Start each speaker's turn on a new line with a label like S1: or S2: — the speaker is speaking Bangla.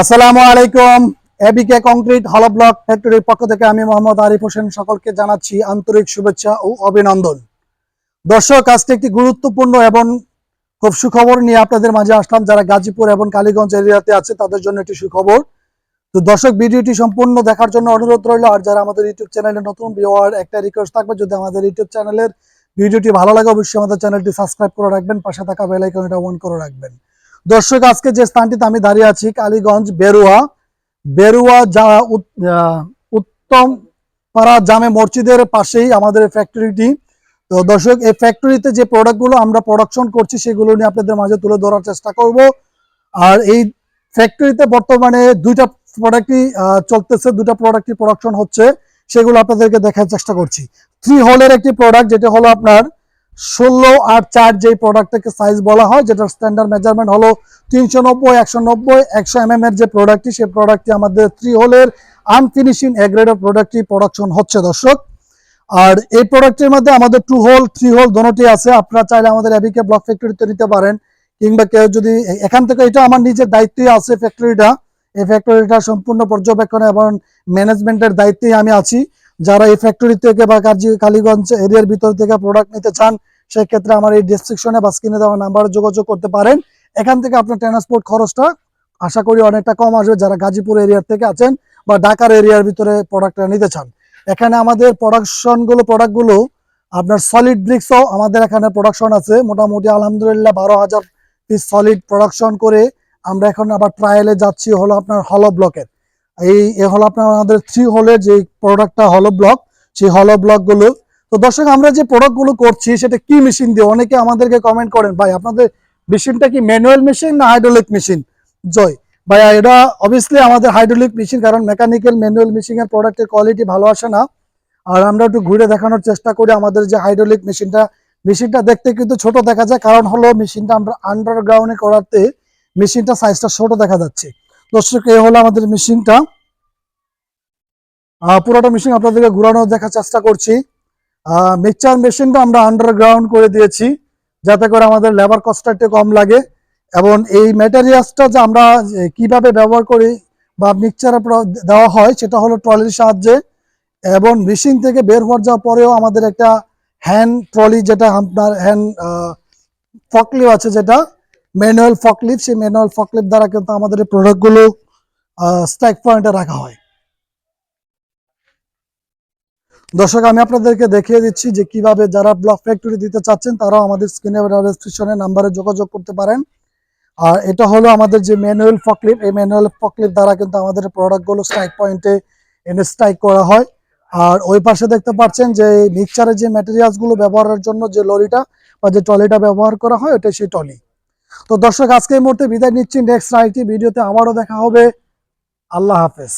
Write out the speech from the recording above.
S1: আসসালামু আলাইকুম। এবিকে কংক্রিট হলো ব্লক ফ্যাক্টরির পক্ষ থেকে আমি মোহাম্মদ আরিফ হোসেন সকলকে জানাচ্ছি আন্তরিক শুভেচ্ছা ও অভিনন্দন। দর্শক, আজকে একটি গুরুত্বপূর্ণ এবং খুব সুখবর নিয়ে আপনাদের মাঝে আসলাম যারা গাজীপুর এবং কালীগঞ্জ এরিয়াতে আছে, তাদের জন্য একটি সুখবর। তো দর্শক, ভিডিওটি সম্পূর্ণ দেখার জন্য অনুরোধ রইল, আর যারা আমাদের ইউটিউব চ্যানেলে নতুন ভিওয়ার একটা রিকোয়েস্ট থাকবে, যদি আমাদের ইউটিউব চ্যানেলের ভিডিওটি ভালো লাগে, অবশ্যই আমাদের চ্যানেলটি সাবস্ক্রাইব করে রাখবেন, পাশে থাকা বেল আইকনটা অন করে রাখবেন। দর্শক, আজকে যে স্থানটিতে আমি দাঁড়িয়ে আছি, কালীগঞ্জ বেরুয়া। বেরুয়া যা উত্তম পাড়া জামে মসজিদের পাশেই আমাদের ফ্যাক্টরিটি তো দর্শক, এই ফ্যাক্টরিতে যে প্রোডাক্টগুলো আমরা প্রোডাকশন করছি, সেগুলো নিয়ে আপনাদের মাঝে তুলে ধরার চেষ্টা করব। আর এই ফ্যাক্টরিতে বর্তমানে দুইটা প্রোডাক্টই চলতেছে দুটা প্রোডাক্টই প্রোডাকশন হচ্ছে, সেগুলো আপনাদেরকে দেখার চেষ্টা করছি। থ্রি হোলের একটি প্রোডাক্ট যেটা হলো আপনার ষোলো আর চার যে প্রোডাক্টটাকে সাইজ বলা হয়, যেটার স্ট্যান্ডার্ড মেজারমেন্ট হলো তিনশো নব্বই, একশো নব্বই, একশো এম এর যে প্রোডাক্টটি সেই প্রোডাক্টটি আমাদের থ্রি হোলের আনফিনিশিং এগ্রেডের প্রোডাক্টটি প্রোডাকশন হচ্ছে দর্শক। আর এই প্রোডাক্টের মধ্যে আমাদের টু হোল থ্রি হোল দোনোটি আছে। আপনারা চাইলে আমাদের এবিকে ব্লক ফ্যাক্টরিতে নিতে পারেন, কিংবা কেউ যদি এখান থেকে, এটা আমার নিজের দায়িত্বই আছে ফ্যাক্টরিটা এই ফ্যাক্টরিটা সম্পূর্ণ পর্যবেক্ষণ এবং ম্যানেজমেন্টের দায়িত্বেই আমি আছি। যারা এই ফ্যাক্টরি থেকে বা কার্যি কালীগঞ্জ এরিয়ার ভিতর থেকে প্রোডাক্ট নিতে চান, সেক্ষেত্রে আমার এই ডিসক্রিপশনে বা স্ক্রিনে দেওয়া নাম্বারে যোগাযোগ করতে পারেন। এখান থেকে আপনার ট্রান্সপোর্ট খরচটা আশা করি অনেকটা কম আসবে যারা গাজীপুর এরিয়ার থেকে আছেন বা ঢাকার এরিয়ার ভিতরে প্রোডাক্টটা নিতে চান। এখানে আমাদের প্রোডাকশনগুলো প্রোডাক্টগুলো আপনার সলিড ব্রিক্সও আমাদের এখানে প্রোডাকশন আছে। মোটামুটি আলহামদুলিল্লাহ বারো হাজার পিস সলিড প্রোডাকশন করে আমরা এখন আবার ট্রায়ালে যাচ্ছি, হলো আপনার হলো ব্লকের এই এ হলো আপনার আমাদের থ্রি হোলের যে প্রোডাক্টটা হলো ব্লক সেই হলো ব্লকগুলো। তো দর্শক, আমরা যে প্রোডাক্টগুলো করছি, সেটা কি মেশিন দিয়ে? অনেকে আমাদেরকে কমেন্ট করেন, ভাই, আপনাদের মেশিনটা কি ম্যানুয়াল মেশিন না হাইড্রোলিক মেশিন জয়। ভাইয়া এটা অবভিয়াসলি আমাদের হাইড্রোলিক মেশিন কারণ মেকানিক্যাল ম্যানুয়াল মেশিনের প্রোডাক্টের কোয়ালিটি ভালো আসে না। আর আমরা একটু ঘুরে দেখানোর চেষ্টা করি আমাদের যে হাইড্রোলিক মেশিনটা মেশিনটা দেখতে কিন্তু ছোট দেখা যায়, কারণ হলো মেশিনটা আমরা আন্ডারগ্রাউন্ডে করাতে মেশিনটা সাইজটা ছোট দেখা যাচ্ছে। দর্শক, এই হলো আমাদের মেশিনটা পুরোটা মেশিন আপনাদেরকে ঘুরানোর দেখার চেষ্টা করছি। মিক্সচার মেশিনটা আমরা আন্ডারগ্রাউন্ড করে দিয়েছি, যাতে করে আমাদের লেবার কস্টটা একটু কম লাগে। এবং এই ম্যাটেরিয়ালসটা যে আমরা কীভাবে ব্যবহার করি বা মিক্সচারে দেওয়া হয়, সেটা হলো ট্রলির সাহায্যে। এবং মেশিন থেকে বের হওয়ার যাওয়ার পরেও আমাদের একটা হ্যান্ড ট্রলি যেটা আপনার হ্যান্ড ফকলিপ আছে যেটা ম্যানুয়াল ফকলিপ সেই ম্যানুয়াল ফকলিপ দ্বারা কিন্তু আমাদের এই প্রোডাক্টগুলো স্ট্রাইক পয়েন্টে রাখা হয়। দর্শক, আমি আপনাদেরকে দেখিয়ে দিচ্ছি যে কীভাবে যারা ব্লক ফ্যাক্টরি দিতে চাচ্ছেন, তারাও আমাদের স্ক্রিনে রেজিস্ট্রেশনে নাম্বারে যোগাযোগ করতে পারেন। আর এটা হলো আমাদের যে ম্যানুয়াল ফকলিপ এই ম্যানুয়াল ফকলিপ দ্বারা কিন্তু আমাদের প্রোডাক্টগুলো স্ট্রাইক পয়েন্টে এনে স্ট্রাইক করা হয়। আর ওই পাশে দেখতে পাচ্ছেন যে মিক্সচারের যে ম্যাটেরিয়ালসগুলো ব্যবহারের জন্য যে লরিটা বা যে ট্রলিটা ব্যবহার করা হয়, ওটা সেই ট্রলি। তো দর্শক, আজকে এই মুহূর্তে বিদায় নিচ্ছি। নেক্সট আরেকটি ভিডিওতে আবারও দেখা হবে। আল্লাহ হাফেজ।